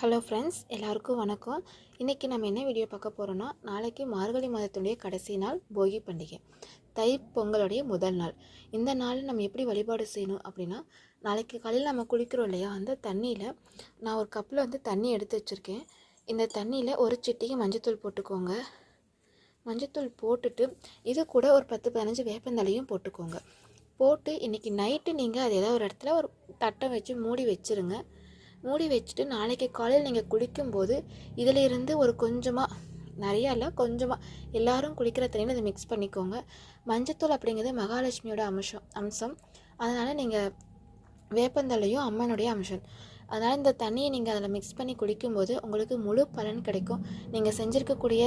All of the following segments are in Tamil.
ஹலோ ஃப்ரெண்ட்ஸ் எல்லாருக்கும் வணக்கம். இன்றைக்கி நம்ம என்ன வீடியோ பார்க்க போகிறோன்னா நாளைக்கு மார்கழி மாதத்துடைய கடைசி நாள் போகி பண்டிகை. தை பொங்கலுடைய முதல் நாள். இந்த நாள் நம்ம எப்படி வழிபாடு செய்யணும் அப்படின்னா நாளைக்கு காலையில் நம்ம குளிக்கிறோம் இல்லையா அந்த தண்ணியில் நான் ஒரு கப்பில் வந்து தண்ணி எடுத்து வச்சுருக்கேன். இந்த தண்ணியில் ஒரு சிட்டிக்கு மஞ்சத்தூள் போட்டுக்கோங்க. மஞ்சத்தூள் போட்டுட்டு இது கூட ஒரு பத்து பதினஞ்சு வேப்பந்தலையும் போட்டுக்கோங்க. போட்டு இன்றைக்கி நைட்டு நீங்கள் அது ஏதாவது ஒரு இடத்துல ஒரு தட்டை வச்சு மூடி வச்சுருங்க. மூடி வச்சுட்டு நாளைக்கு காலையில் நீங்கள் குளிக்கும்போது இதில் இருந்து ஒரு கொஞ்சமாக நிறையா இல்லை கொஞ்சமாக எல்லாரும் குளிக்கிற தண்ணியில் அதை மிக்ஸ் பண்ணிக்கோங்க. மஞ்சத்தூள் அப்படிங்கிறது மகாலட்சுமியோட அம்சம் அம்சம். அதனால் நீங்கள் வேப்பந்தலையும் அம்மனுடைய அம்சம். அதனால் இந்த தண்ணியை நீங்கள் அதில் மிக்ஸ் பண்ணி குளிக்கும்போது உங்களுக்கு முழு பலன் கிடைக்கும். நீங்கள் செஞ்சுருக்கக்கூடிய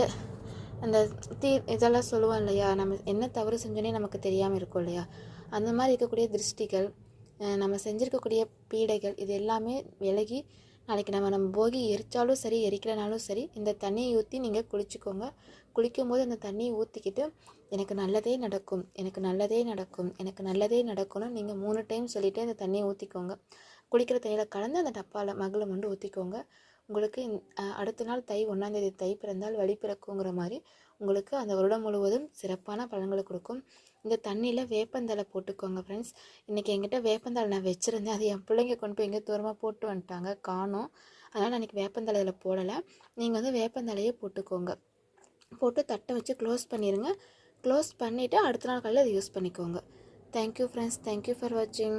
அந்த தீ இதெல்லாம் சொல்லுவோம் இல்லையா? நம்ம என்ன தவறு செஞ்சோன்னே நமக்கு தெரியாமல் இருக்கும் இல்லையா? அந்த மாதிரி இருக்கக்கூடிய திருஷ்டிகள் நம்ம செஞ்சுருக்கக்கூடிய பீடைகள் இது எல்லாமே விலகி நாளைக்கு நம்ம நம்ம போகி எரிச்சாலும் சரி எரிக்கலனாலும் சரி இந்த தண்ணியை ஊற்றி நீங்கள் குளிச்சுக்கோங்க. குளிக்கும்போது அந்த தண்ணியை ஊற்றிக்கிட்டு எனக்கு நல்லதே நடக்கும் எனக்கு நல்லதே நடக்கும் எனக்கு நல்லதே நடக்கும்னு நீங்கள் மூணு டைம் சொல்லிவிட்டு அந்த தண்ணியை ஊற்றிக்கோங்க குளிக்கிற தண்ணியில் கலந்து அந்த டப்பாவில் மகளை கொண்டு ஊற்றிக்கோங்க உங்களுக்கு அடுத்த நாள் தை ஒன்றாந்தேதி தை பிறந்தால் வழி பிறக்குங்கிற மாதிரி உங்களுக்கு அந்த வருடம் முழுவதும் சிறப்பான பலன்களை கொடுக்கும். இந்த தண்ணியில் வேப்பந்தலை போட்டுக்கோங்க ஃப்ரெண்ட்ஸ் இன்றைக்கி எங்கிட்ட வேப்பந்தலை நான் வச்சுருந்தேன். அது என் பிள்ளைங்க கொண்டு போய் எங்கே தூரமாக போட்டு வந்துட்டாங்க காணோம். அதனால் அன்றைக்கி வேப்பந்தலையில் இதில் போடலை. நீங்கள் வந்து வேப்பந்தலையே போட்டுக்கோங்க. போட்டு தட்டை வச்சு க்ளோஸ் பண்ணிடுங்க க்ளோஸ் பண்ணிவிட்டு அடுத்த நாள் காலையில் அதை யூஸ் பண்ணிக்கோங்க. தேங்க்யூ ஃப்ரெண்ட்ஸ் தேங்க்யூ ஃபார் வாட்சிங்